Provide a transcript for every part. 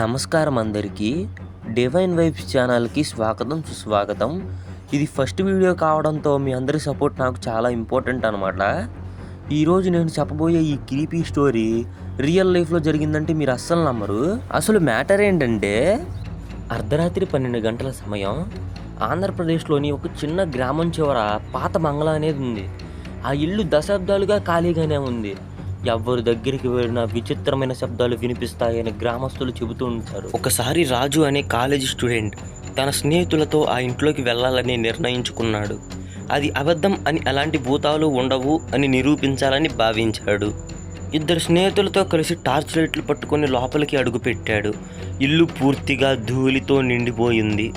నమస్కారం అందరికీ divine vibes ఛానల్కి స్వాగతం సుస్వాగతం. ఇది ఫస్ట్ వీడియో కావడంతో మీ అందరి సపోర్ట్ నాకు చాలా ఇంపార్టెంట్ అనమాట ఈరోజు నేను చెప్పబోయే ఈ క్రీపీ స్టోరీ రియల్ లైఫ్లో జరిగిందంటే మీరు అస్సలు నమ్మరు. అసలు మ్యాటర్ ఏంటంటే అర్ధరాత్రి పన్నెండు గంటల సమయం ఆంధ్రప్రదేశ్లోని ఒక చిన్న గ్రామం చివర పాత బంగ్లా అనేది ఉంది. ఆ ఇల్లు దశాబ్దాలుగా ఖాళీగానే ఉంది. ఎవరి దగ్గరికి వెళ్ళినా విచిత్రమైన శబ్దాలు వినిపిస్తాయని గ్రామస్తులు చెబుతూ ఉంటారు. ఒకసారి రాజు అనే కాలేజీ స్టూడెంట్ తన స్నేహితులతో ఆ ఇంట్లోకి వెళ్ళాలని నిర్ణయించుకున్నాడు. అది అబద్ధం అని అలాంటి భూతాలు ఉండవు అని నిరూపించాలని భావించాడు. ఇద్దరు స్నేహితులతో కలిసి టార్చ్ లైట్లు పట్టుకొని లోపలికి అడుగుపెట్టాడు ఇల్లు పూర్తిగా ధూళితో నిండిపోయింది.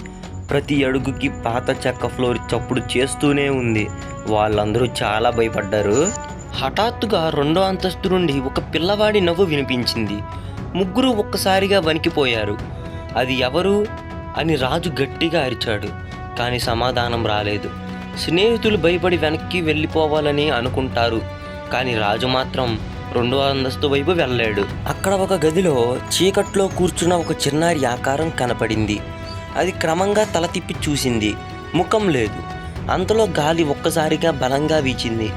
ప్రతి అడుగుకి పాత చెక్క ఫ్లోర్ చప్పుడు చేస్తూనే ఉంది. వాళ్ళందరూ చాలా భయపడ్డారు. హఠాత్తుగా రెండో అంతస్తు నుండి ఒక పిల్లవాడి నవ్వు వినిపించింది. ముగ్గురు ఒక్కసారిగా వణికిపోయారు. అది ఎవరు? అని రాజు గట్టిగా అరిచాడు. కానీ సమాధానం రాలేదు. స్నేహితులు భయపడి వెనక్కి వెళ్ళిపోవాలని అనుకుంటారు. కానీ రాజు మాత్రం రెండో అంతస్తు వైపు వెళ్ళాడు అక్కడ ఒక గదిలో చీకట్లో కూర్చున్న ఒక చిన్నారి ఆకారం కనపడింది. అది క్రమంగా తల తిప్పి చూసింది. ముఖం లేదు. అంతలో గాలి ఒక్కసారిగా బలంగా వీచింది.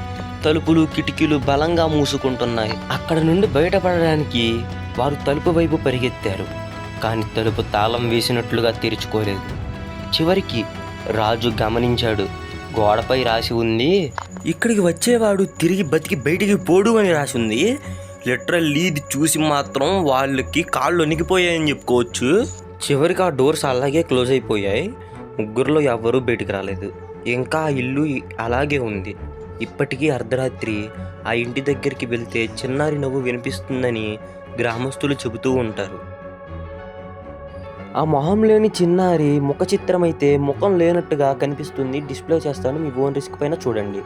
తలుపులు కిటికీలు బలంగా మూసుకుంటున్నాయి. అక్కడ నుండి బయటపడడానికి వారు తలుపు వైపు పరిగెత్తారు. కానీ తలుపు తాళం వేసినట్లుగా తెరుచుకోలేదు. చివరికి రాజు గమనించాడు. గోడపై రాసి ఉంది ఇక్కడికి వచ్చేవాడు తిరిగి బతికి బయటికి పోడు అని రాసి ఉంది. లిటరల్లీ ఇది చూసి మాత్రం వాళ్ళకి కాళ్ళు వణికిపోయాయని చెప్పుకోవచ్చు. చివరికి ఆ డోర్స్ అలాగే క్లోజ్ అయిపోయాయి. ముగ్గురులో ఎవ్వరూ బయటికి రాలేదు. ఇంకా ఇల్లు అలాగే ఉంది. ఇప్పటికీ అర్ధరాత్రి ఆ ఇంటి దగ్గరికి వెళ్తే చిన్నారి నవ్వు వినిపిస్తుందని గ్రామస్తులు చెబుతూ ఉంటారు. ఆ మొహం లేని చిన్నారి ముఖ చిత్రం అయితే ముఖం లేనట్టుగా కనిపిస్తుంది. డిస్ప్లే చేస్తాను మీ ఓన్ రిస్క్ పైన చూడండి.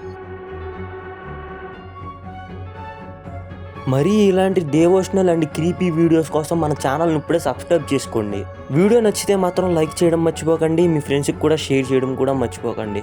మరీ ఇలాంటి డేవోషనల్ అండ్ క్రీపీ వీడియోస్ కోసం మన ఛానల్ని ఇప్పుడే సబ్స్క్రైబ్ చేసుకోండి. వీడియో నచ్చితే మాత్రం లైక్ చేయడం మర్చిపోకండి. మీ ఫ్రెండ్స్కి కూడా షేర్ చేయడం కూడా మర్చిపోకండి.